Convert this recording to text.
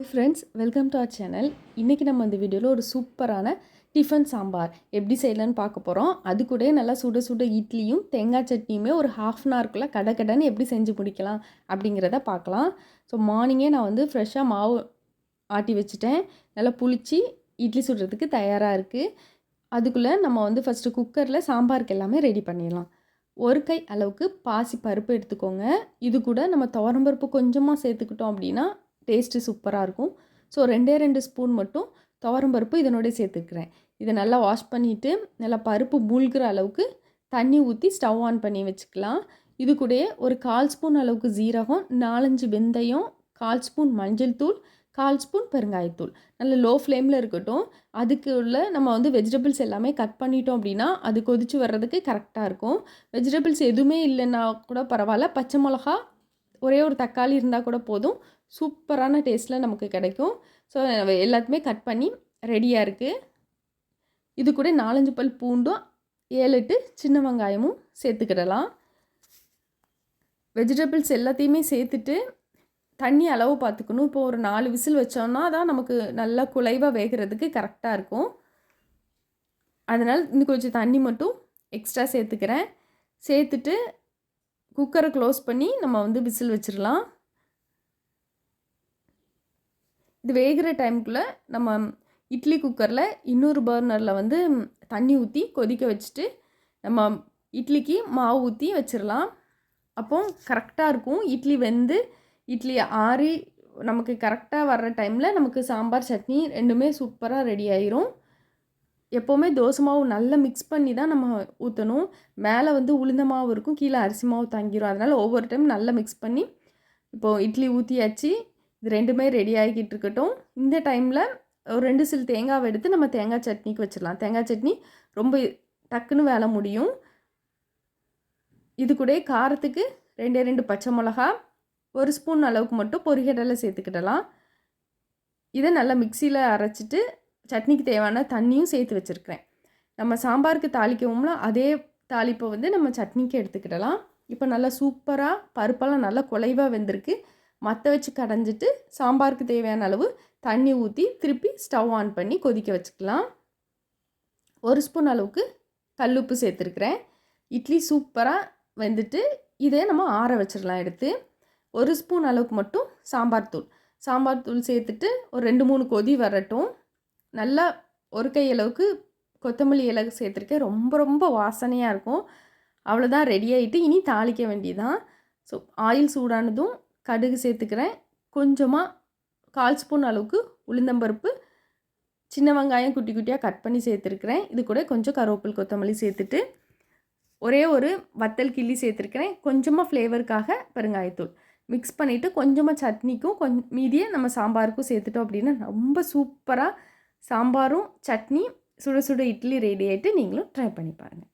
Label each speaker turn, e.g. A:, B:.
A: Friends welcome to our channel இன்றைக்கி நம்ம இந்த வீடியோவில் ஒரு சூப்பரான டிஃபன் சாம்பார். எப்படி செய்யலான்னு பார்க்க போகிறோம் அது கூட நல்லா சுட சுட இட்லியும் தேங்காய் சட்னியுமே ஒரு ஹாஃப் அன் ஹவர்க்குள்ளே கடை கடைன்னு எப்படி செஞ்சு முடிக்கலாம் அப்படிங்கிறத பார்க்கலாம். ஸோ மார்னிங்கே நான் வந்து ஃப்ரெஷ்ஷாக மாவு ஆட்டி வச்சுட்டேன். நல்லா புளிச்சு இட்லி சுடுறதுக்கு தயாராக இருக்குது அதுக்குள்ளே நம்ம வந்து ஃபஸ்ட்டு குக்கரில் சாம்பாருக்கு எல்லாமே ரெடி பண்ணிடலாம். ஒரு கை அளவுக்கு பாசி பருப்பு எடுத்துக்கோங்க. இது கூட நம்ம துவரம்பருப்பு கொஞ்சமாக சேர்த்துக்கிட்டோம் அப்படின்னா டேஸ்ட்டு சூப்பராக இருக்கும். ஸோ ரெண்டே ரெண்டு ஸ்பூன் மட்டும் துவரம் பருப்பு இதனோடய சேர்த்துக்கிறேன். இதை நல்லா வாஷ் பண்ணிவிட்டு நல்லா பருப்பு மூழ்கிற அளவுக்கு தண்ணி ஊற்றி ஸ்டவ் ஆன் பண்ணி வச்சுக்கலாம். இது கூடயே ஒரு கால் ஸ்பூன் அளவுக்கு ஜீரகம் நாலஞ்சு வெந்தயம் கால் ஸ்பூன் மஞ்சள் தூள் கால் ஸ்பூன் பெருங்காயத்தூள் நல்ல லோ ஃப்ளேமில் இருக்கட்டும். அதுக்கு உள்ள நம்ம வந்து வெஜிடபிள்ஸ் எல்லாமே கட் பண்ணிட்டோம் அப்படின்னா அது கொதிச்சு வர்றதுக்கு கரெக்டாக இருக்கும். வெஜிடபிள்ஸ் எதுவுமே இல்லைன்னா கூட பரவாயில்ல. பச்சை மிளகா ஒரே ஒரு தக்காளி இருந்தால் கூட போதும். சூப்பரான டேஸ்ட்டில் நமக்கு கிடைக்கும். ஸோ எல்லாத்தையுமே கட் பண்ணி ரெடியாக இருக்குது இது கூட நாலஞ்சு பல் பூண்டும் ஏழு எட்டு சின்ன வெங்காயமும் சேர்த்துக்கிடலாம். வெஜிடபிள்ஸ் எல்லாத்தையுமே சேர்த்துட்டு தண்ணி அளவு பார்த்துக்கணும். இப்போ ஒரு நாலு விசில் வச்சோம்னா தான் நமக்கு நல்லா குலைவாக வேகிறதுக்கு கரெக்டாக இருக்கும். அதனால் இன்னும் கொஞ்சம் தண்ணி மட்டும் எக்ஸ்ட்ரா சேர்த்துக்கிறேன். சேர்த்துட்டு குக்கரை க்ளோஸ் பண்ணி நம்ம வந்து விசில் வச்சிடலாம். இது வேகிற டைமுக்குள்ளே நம்ம இட்லி குக்கரில் இன்னொரு பர்னரில் வந்து தண்ணி ஊற்றி கொதிக்க வச்சுட்டு நம்ம இட்லிக்கு மாவு ஊற்றி வச்சிடலாம். அப்போ கரெக்டாக இருக்கும். இட்லி வெந்து இட்லி ஆறி நமக்கு கரெக்டாக வர்ற டைமில் நமக்கு சாம்பார் சட்னி ரெண்டுமே சூப்பராக ரெடி ஆயிரும். எப்போவுமே தோசை மாவு நல்லா மிக்ஸ் பண்ணி தான் நம்ம ஊற்றணும் மேலே வந்து உளுந்த மாவு இருக்கும் கீழே அரிசி மாவு தங்கிடும் அதனால் ஒவ்வொரு டைம் நல்லா மிக்ஸ் பண்ணி இப்போது இட்லி ஊற்றியாச்சு இது ரெண்டுமே ரெடி ஆகிக்கிட்டு இருக்கட்டும். இந்த டைமில் ஒரு ரெண்டு சில் தேங்காவை எடுத்து நம்ம தேங்காய் சட்னிக்கு வச்சிடலாம். தேங்காய் சட்னி ரொம்ப டக்குன்னு வேலை முடியும். இது கூட காரத்துக்கு ரெண்டே ரெண்டு பச்சை மிளகா ஒரு ஸ்பூன் அளவுக்கு மட்டும் பொரிகடலை சேர்த்துக்கிடலாம். இதை நல்லா மிக்சியில் அரைச்சிட்டு சட்னிக்கு தேவையான தண்ணியும் சேர்த்து வச்சுருக்கிறேன். நம்ம சாம்பாருக்கு தாளிக்கவும்னா அதே தாளிப்பை வந்து நம்ம சட்னிக்கு எடுத்துக்கிடலாம். இப்போ நல்லா சூப்பராக பருப்பெல்லாம் நல்லா குலைவாக வெந்திருக்கு. மற்ற வச்சு கடைஞ்சிட்டு சாம்பாருக்கு தேவையான அளவு தண்ணி ஊற்றி திருப்பி ஸ்டவ் ஆன் பண்ணி கொதிக்க வச்சுக்கலாம். ஒரு ஸ்பூன் அளவுக்கு கல்லுப்பு சேர்த்துருக்குறேன். இட்லி சூப்பராக வெந்துட்டு இதே நம்ம ஆற வச்சிடலாம் எடுத்து. ஒரு ஸ்பூன் அளவுக்கு மட்டும் சாம்பார் தூள். சாம்பார் தூள் சேர்த்துட்டு ஒரு ரெண்டு மூணு கொதி வரட்டும். நல்லா ஒரு கை அளவுக்கு கொத்தமல்லி இலகு சேர்த்துருக்கேன். ரொம்ப ரொம்ப வாசனையாக இருக்கும். அவ்வளோதான் ரெடி ஆகிட்டு இனி தாளிக்க வேண்டியதான் ஸோ ஆயில் சூடானதும் கடுகு சேர்த்துக்கிறேன். கொஞ்சமாக கால் ஸ்பூன் அளவுக்கு உளுந்தம்பருப்பு சின்ன வெங்காயம் குட்டி குட்டியாக கட் பண்ணி சேர்த்துருக்கிறேன். இது கூட கொஞ்சம் கருவேப்பில் கொத்தமல்லி சேர்த்துட்டு ஒரே ஒரு வத்தல் கிள்ளி சேர்த்துருக்கிறேன். கொஞ்சமாக ஃப்ளேவருக்காக பெருங்காயத்தூள். மிக்ஸ் பண்ணிவிட்டு கொஞ்சமாக சட்னிக்கும் கொஞ்சம் மீதியை நம்ம சாம்பாருக்கும் சேர்த்துட்டோம் அப்படின்னா ரொம்ப சூப்பராக சாம்பாரும் சட்னி சுட சுட இட்லி ரெடி ஆகிட்டு நீங்களும் ட்ரை பண்ணி பாருங்கள்